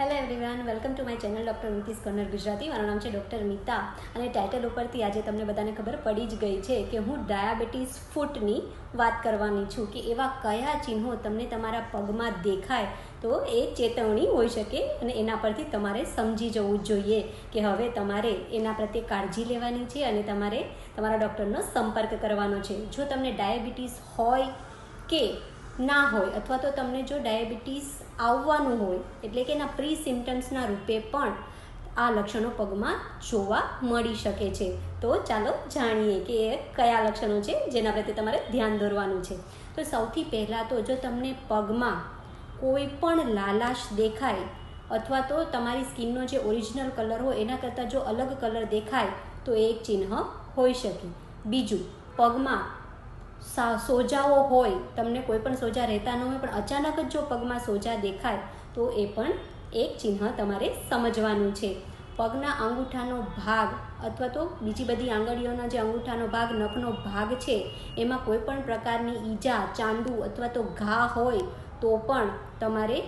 Hello everyone welcome to my channel doctor Nitish Karnar Gujarati મારું નામ છે doctor Mita અને ટાઇટલ ઉપરથી આજે તમને બધાને ખબર પડી જ ગઈ છે કે હું ડાયાબિટીસ ફૂટની વાત કરવાની છું કે એવા કયા ચિહ્નો તમને તમારા પગમાં દેખાય તો એ ચેતવણી હોઈ શકે અને એના પરથી તમારે સમજી જવું જોઈએ કે હવે તમારે એના પ્રત્યે કાળજી લેવાની છે અને તમારે તમારા ડૉક્ટરનો સંપર્ક કરવાનો છે. જો તમને ડાયાબિટીસ હોય કે ના હોય અથવા તો તમને જો ડાયાબિટીસ આવવાનું હોય, એટલે કે એના પ્રી સિમ્ટમ્સના રૂપે પણ આ લક્ષણો પગમાં જોવા મળી શકે છે. તો ચાલો જાણીએ કે એ કયા લક્ષણો છે, જેના પ્રત્યે તમારે ધ્યાન દોરવાનું છે. તો સૌથી પહેલાં તો જો તમને પગમાં કોઈ પણ લાલાશ દેખાય અથવા તો તમારી સ્કિનનો જે ઓરિજિનલ કલર હોય, એના કરતાં જો અલગ કલર દેખાય, તો એ એક ચિહ્ન હોઈ શકે. બીજું, પગમાં સોજાઓ હોય, તમને કોઈ પણ સોજા રહેતા ન હોય, પણ અચાનક જ જો પગમાં સોજા દેખાય, તો એ પણ એક ચિહ્ન તમારે સમજવાનું છે. પગના અંગૂઠાનો ભાગ અથવા તો બીજી બધી આંગળીઓના જે અંગૂઠાનો ભાગ, નખનો ભાગ છે, એમાં કોઈ પણ પ્રકારની ઈજા, ચાંદુ અથવા તો ઘા હોય, તો પણ તમારે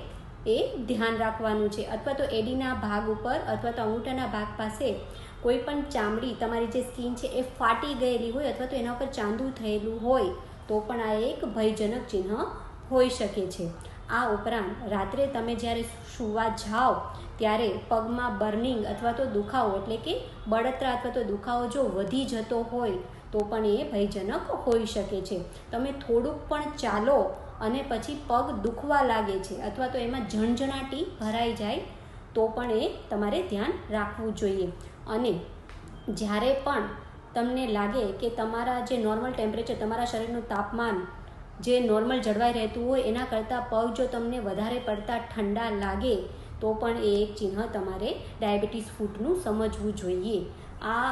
એ ધ્યાન રાખવાનું છે. અથવા તો એડીના ભાગ ઉપર અથવા તો અંગૂઠાના ભાગ પાસે કોઈ પણ ચામડી તમારી જે સ્કિન છે એ ફાટી ગયેલી હોય અથવા તો એના ઉપર ચાંદુ થયેલું હોય તો પણ આ એક ભયજનક ચિહ્ન હોઈ શકે છે. આ ઉપરાંત રાત્રે તમે જ્યારે સૂવા જાઓ ત્યારે પગમાં બર્નિંગ અથવા તો દુખાવો એટલે કે બળતરા અથવા તો દુખાવો જો વધી જતો હોય તો પણ એ ભયજનક હોઈ શકે છે. તમે થોડુંક પણ ચાલો અને પછી પગ દુખવા લાગે છે અથવા તો એમાં ઝણઝણાટી ભરાઈ જાય, તો પણ એ તમારે ધ્યાન રાખવું જોઈએ. અને જ્યારે પણ તમને લાગે કે તમારા જે નોર્મલ ટેમ્પરેચર તમારા શરીરનું તાપમાન જે નોર્મલ જળવાઈ રહેતું હોય, એના કરતાં પગ જો તમને વધારે પડતા ઠંડા લાગે, તો પણ એ એક ચિહ્ન તમારે ડાયાબિટીસ ફૂટનું સમજવું જોઈએ. આ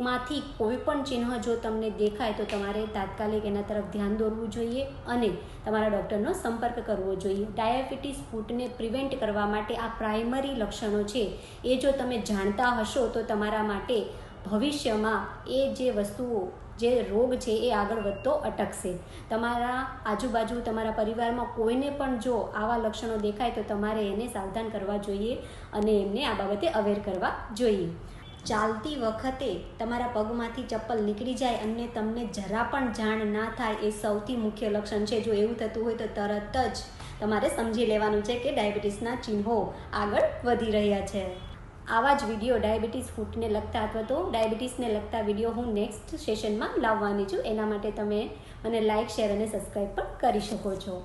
માંથી કોઈ પણ ચિહ્ન જો તમને દેખાય તો તમારે તાત્કાલિક એના તરફ ધ્યાન દોરવું જોઈએ અને તમારા ડૉક્ટરનો સંપર્ક કરવો જોઈએ. ડાયાબિટીસ ફૂટને પ્રિવેન્ટ કરવા માટે આ પ્રાઇમરી લક્ષણો છે. એ જો તમે જાણતા હશો તો તમારા માટે ભવિષ્યમાં એ જે વસ્તુઓ, જે રોગ છે એ આગળ વધતો અટકશે. તમારા આજુબાજુ તમારા પરિવારમાં કોઈને પણ જો આવા લક્ષણો દેખાય તો તમારે એને સાવધાન કરવા જોઈએ અને એમને આ બાબતે અવેર કરવા જોઈએ. ચાલતી વખતે તમારા પગમાંથી ચપ્પલ નીકળી જાય અને તમને જરા પણ જાણ ના થાય એ સૌથી મુખ્ય લક્ષણ છે. જો એવું થતું હોય તો તરત જ તમારે સમજી લેવાનું છે કે ડાયાબિટીસના ચિહ્નો આગળ વધી રહ્યા છે. આવા જ વીડિયો ડાયાબિટીસ ફૂટને લગતા અથવા તો ડાયાબિટીસને લગતા વીડિયો હું નેક્સ્ટ સેશનમાં લાવવાની છું. એના માટે તમે મને લાઇક શેર અને સબસ્ક્રાઈબ પણ કરી શકો છો.